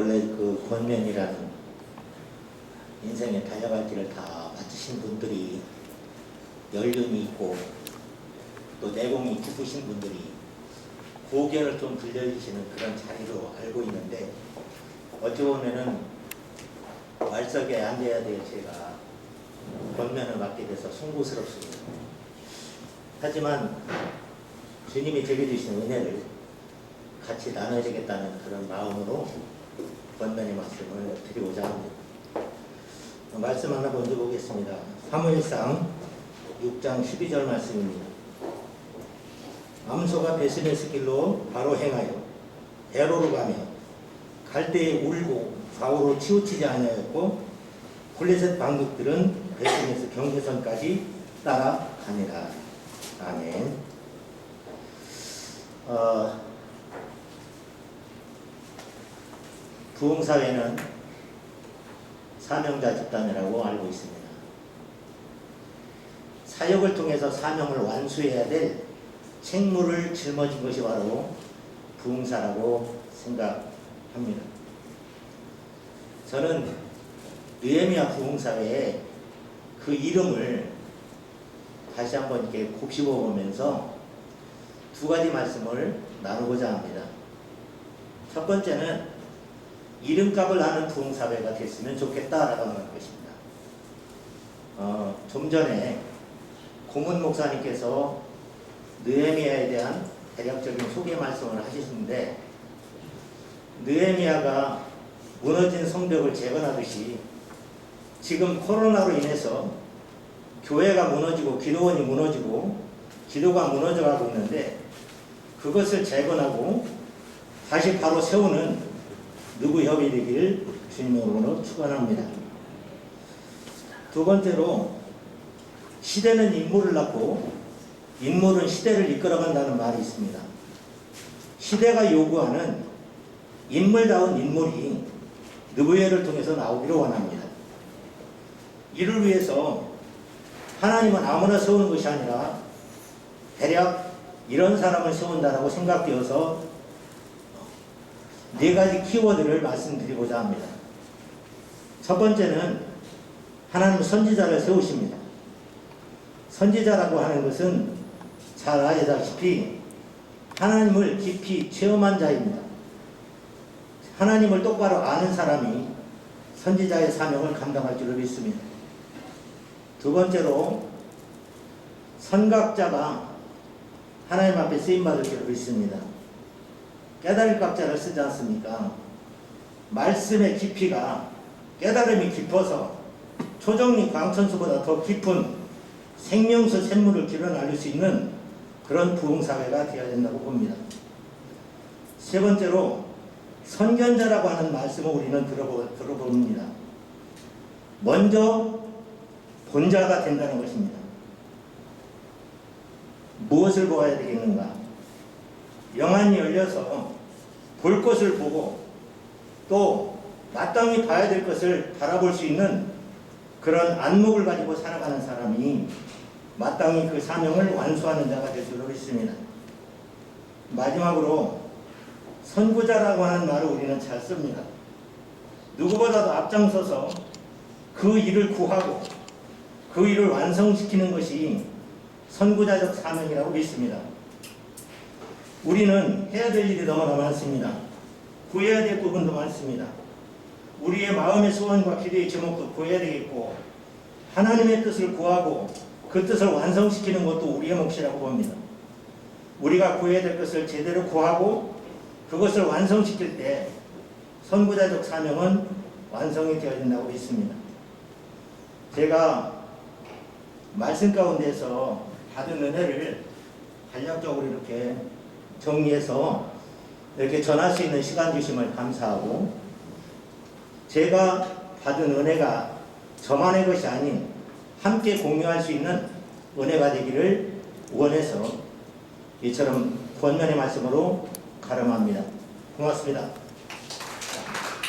본래 그 권면이라는 인생의 달려갈 길을 다 마치신 분들이 연륜이 있고 또 내공이 깊으신 분들이 고견을 좀 들려주시는 그런 자리로 알고 있는데 어찌 보면은 말석에 앉아야 될 제가 권면을 맡게 돼서 송구스럽습니다. 하지만 주님이 제게 주신 은혜를 같이 나눠야겠다는 그런 마음으로 권면의 말씀을 드리고자 합니다. 말씀 하나 먼저 보겠습니다. 사무엘상 6장 12절 말씀입니다. 암소가 베스메스 길로 바로 행하여 에로로 가며 갈 때에 울고 좌우로 치우치지 아니하였고 블레셋 방국들은 베스메스 경계선까지 따라가니라. 아멘. 어, 부흥사회는 사명자 집단이라고 알고 있습니다. 사역을 통해서 사명을 완수해야 될 책무를 짊어진 것이 바로 부흥사라고 생각합니다. 저는 느헤미야 부흥사회의 그 이름을 다시 한번 이렇게 곱씹어 보면서 두 가지 말씀을 나누고자 합니다. 첫 번째는 이름값을 아는 부흥사회가 됐으면 좋겠다라고 하는 것입니다. 어, 좀 전에 고문 목사님께서 느헤미야에 대한 대략적인 소개 말씀을 하셨는데 느헤미야가 무너진 성벽을 재건하듯이 지금 코로나로 인해서 교회가 무너지고 기도원이 무너지고 기도가 무너져가고 있는데 그것을 재건하고 다시 바로 세우는 누구 되기를 주님으로 축원합니다. 두 번째로 시대는 인물을 낳고 인물은 시대를 이끌어간다는 말이 있습니다. 시대가 요구하는 인물다운 인물이 느부예를 통해서 나오기를 원합니다. 이를 위해서 하나님은 아무나 세우는 것이 아니라 대략 이런 사람을 세운다라고 생각되어서 네 가지 키워드를 말씀드리고자 합니다. 첫 번째는 하나님 선지자를 세우십니다. 선지자라고 하는 것은 잘 아시다시피 하나님을 깊이 체험한 자입니다. 하나님을 똑바로 아는 사람이 선지자의 사명을 감당할 줄을 믿습니다. 두 번째로 선각자가 하나님 앞에 쓰임 받을 줄을 믿습니다. 깨달을 각자를 쓰지 않습니까? 말씀의 깊이가 깨달음이 깊어서 초정리 광천수보다 더 깊은 생명수 샘물을 길어 날릴 수 있는 그런 부흥사회가 되어야 된다고 봅니다. 세 번째로 선견자라고 하는 말씀을 우리는 들어보, 들어봅니다. 먼저 본자가 된다는 것입니다. 무엇을 보아야 되겠는가? 영안이 열려서 볼 것을 보고 또 마땅히 봐야 될 것을 바라볼 수 있는 그런 안목을 가지고 살아가는 사람이 마땅히 그 사명을 완수하는 자가 될 줄로 믿습니다. 마지막으로 선구자라고 하는 말을 우리는 잘 씁니다. 누구보다도 앞장서서 그 일을 구하고 그 일을 완성시키는 것이 선구자적 사명이라고 믿습니다. 우리는 해야 될 일이 너무나 많습니다. 구해야 될 부분도 많습니다. 우리의 마음의 소원과 기대의 제목도 구해야 되겠고 하나님의 뜻을 구하고 그 뜻을 완성시키는 것도 우리의 몫이라고 봅니다. 우리가 구해야 될 것을 제대로 구하고 그것을 완성시킬 때 선구자적 사명은 완성이 되어야 된다고 믿습니다. 제가 말씀 가운데서 받은 은혜를 간략적으로 이렇게 정리해서 이렇게 전할 수 있는 시간 주심을 감사하고 제가 받은 은혜가 저만의 것이 아닌 함께 공유할 수 있는 은혜가 되기를 원해서 이처럼 권면의 말씀으로 가름합니다. 고맙습니다.